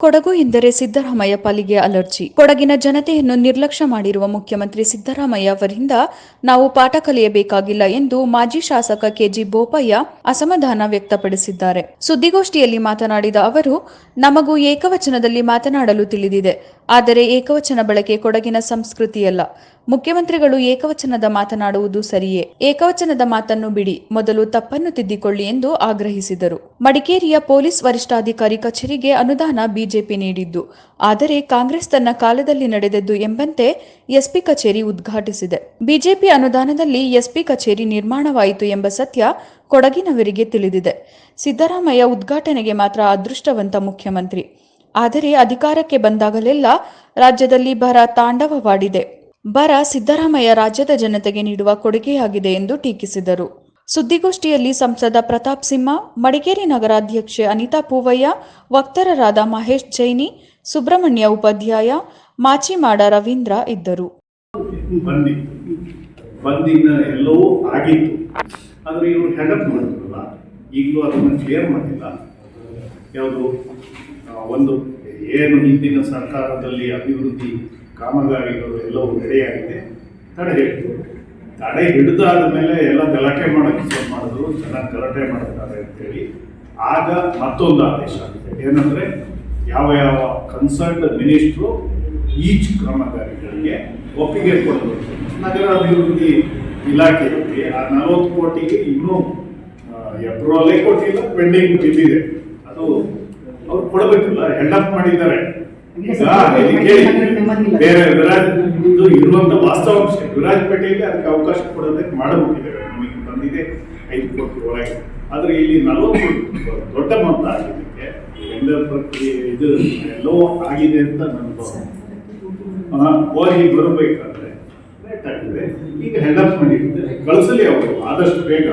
ಕೊಡಗು ಎಂದರೆ ಸಿದ್ದರಾಮಯ್ಯ ಪಾಲಿಗೆ ಅಲರ್ಜಿ. ಕೊಡಗಿನ ಜನತೆಯನ್ನು ನಿರ್ಲಕ್ಷ್ಯ ಮಾಡಿರುವ ಮುಖ್ಯಮಂತ್ರಿ ಸಿದ್ದರಾಮಯ್ಯ ಅವರಿಂದ ನಾವು ಪಾಠ ಕಲಿಯಬೇಕಾಗಿಲ್ಲ ಎಂದು ಮಾಜಿ ಶಾಸಕ ಕೆಜಿ ಬೋಪಯ್ಯ ಅಸಮಾಧಾನ ವ್ಯಕ್ತಪಡಿಸಿದ್ದಾರೆ. ಸುದ್ದಿಗೋಷ್ಠಿಯಲ್ಲಿ ಮಾತನಾಡಿದ ಅವರು, ನಮಗೂ ಏಕವಚನದಲ್ಲಿ ಮಾತನಾಡಲು ತಿಳಿದಿದೆ. ಆದರೆ ಏಕವಚನ ಬಳಕೆ ಕೊಡಗಿನ ಸಂಸ್ಕೃತಿಯಲ್ಲ. ಮುಖ್ಯಮಂತ್ರಿಗಳು ಏಕವಚನದ ಮಾತನಾಡುವುದು ಸರಿಯೇ? ಏಕವಚನದ ಮಾತನ್ನು ಬಿಡಿ, ಮೊದಲು ತಪ್ಪನ್ನು ತಿದ್ದಿಕೊಳ್ಳಿ ಎಂದು ಆಗ್ರಹಿಸಿದರು. ಮಡಿಕೇರಿಯ ಪೊಲೀಸ್ ವರಿಷ್ಠಾಧಿಕಾರಿ ಕಚೇರಿಗೆ ಅನುದಾನ ಬಿಜೆಪಿ ನೀಡಿದ್ದು, ಆದರೆ ಕಾಂಗ್ರೆಸ್ ತನ್ನ ಕಾಲದಲ್ಲಿ ನಡೆದದ್ದು ಎಂಬಂತೆ ಎಸ್ಪಿ ಕಚೇರಿ ಉದ್ಘಾಟಿಸಿದೆ. ಬಿಜೆಪಿ ಅನುದಾನದಲ್ಲಿ ಎಸ್ಪಿ ಕಚೇರಿ ನಿರ್ಮಾಣವಾಯಿತು ಎಂಬ ಸತ್ಯ ಕೊಡಗಿನವರಿಗೆ ತಿಳಿದಿದೆ. ಸಿದ್ದರಾಮಯ್ಯ ಉದ್ಘಾಟನೆಗೆ ಮಾತ್ರ ಅದೃಷ್ಟವಂತ ಮುಖ್ಯಮಂತ್ರಿ. ಆದರೆ ಅಧಿಕಾರಕ್ಕೆ ಬಂದಾಗಲೆಲ್ಲ ರಾಜ್ಯದಲ್ಲಿ ಬರ ತಾಂಡವವಾಡಿದೆ. ಬರ ಸಿದ್ದರಾಮಯ್ಯ ರಾಜ್ಯದ ಜನತೆಗೆ ನೀಡುವ ಕೊಡುಗೆಯಾಗಿದೆ ಎಂದು ಟೀಕಿಸಿದರು. ಸುದ್ದಿಗೋಷ್ಠಿಯಲ್ಲಿ ಸಂಸದ ಪ್ರತಾಪ್ ಸಿಂಹ, ಮಡಿಕೇರಿ ನಗರಾಧ್ಯಕ್ಷೆ ಅನಿತಾ ಪೂವಯ್ಯ, ವಕ್ತಾರರಾದ ಮಹೇಶ್ ಜೈನಿ, ಸುಬ್ರಹ್ಮಣ್ಯ ಉಪಾಧ್ಯಾಯ, ಮಾಚಿಮಾಡ ರವೀಂದ್ರ ಇದ್ದರು. ಬಂದಿ ಬಂದಿನ ಎಲ್ಲವೂ ಆಗಿತ್ತು. ಆದರೆ ಇವರು ಮಾಡಿದ್ರಲ್ಲ. ಈಗಲೂ ಅದನ್ನು ಕ್ಲಿಯರ್ ಮಾಡಿಲ್ಲ. ಯಾವುದು ಒಂದು ಏನು ಹಿಂದಿನ ಸರ್ಕಾರದಲ್ಲಿ ಅಭಿವೃದ್ಧಿ ಕಾಮಗಾರಿಗಳು ಎಲ್ಲವೂ ನಡೆಯಾಗಿದೆ, ತಡೆ ಹಿಡಿದು ತಡೆ ಹಿಡಿದಾದ ಮೇಲೆ ಎಲ್ಲ ಗಲಾಟೆ ಮಾಡೋಕ್ಕೆ ಶುರು ಮಾಡಿದ್ರು, ಚೆನ್ನಾಗಿ ಗಲಾಟೆ ಮಾಡ್ತಾರೆ ಅಂತೇಳಿ. ಆಗ ಮತ್ತೊಂದು ಆದೇಶ ಆಗಿದೆ. ಏನಂದರೆ, ಯಾವ ಯಾವ ಕನ್ಸರ್ನ್ಡ್ ಮಿನಿಸ್ಟ್ರು ಈಚ್ ಕಾಮಗಾರಿಗಳಿಗೆ ಒಪ್ಪಿಗೆ ಕೊಡಬೇಕು. ನಗರ ಅಭಿವೃದ್ಧಿ ಇಲಾಖೆಯಲ್ಲಿ ಆ ನಲವತ್ತು ಕೋಟಿಗೆ ಇನ್ನೂ ಎಪ್ರೂವಲ್ಲೇ ಕೊಟ್ಟಿಲ್ಲ ಪೆಂಡಿಂಗ್ ಬಿದ್ದಿದೆ. ಅದು ಅವ್ರು ಕೊಡಬೇಕಿಲ್ಲ ಹೆಂಡಪ್ ಮಾಡಿದ್ದಾರೆ. ಈಗ ಬೇರೆ ವಿರಾಜ್ ಇದು ಇರುವಂತ ವಾಸ್ತವಾಂಶ ವಿರಾಜಪೇಟೆಯಲ್ಲಿ ಅದಕ್ಕೆ ಅವಕಾಶ ಕೊಡೋದಕ್ಕೆ ಮಾಡಬೇಕಿದೆ ನಮಗೆ ಬಂದಿದೆ ಐದು ಕೋಟಿ ಒಳಗೆ ಆದ್ರೆ ಇಲ್ಲಿ ನಲವತ್ತು ದೊಡ್ಡ ಮೊತ್ತ ಆಗಿದ್ದಕ್ಕೆ ಟೆಂಡರ್ ಪ್ರಕ್ರಿಯೆ ಇದು ಎಲ್ಲೋ ಆಗಿದೆ ಅಂತ ನನ್ನ ಹೋಗಿ ಬರಬೇಕಾದ್ರೆ ಲೇಟ್ ಆಗಿದೆ ಈಗ ಹೆಂಡಪ್ ಮಾಡಿದ್ದಾರೆ ಕಳಿಸಲಿ ಅವರು ಆದಷ್ಟು ಬೇಗ.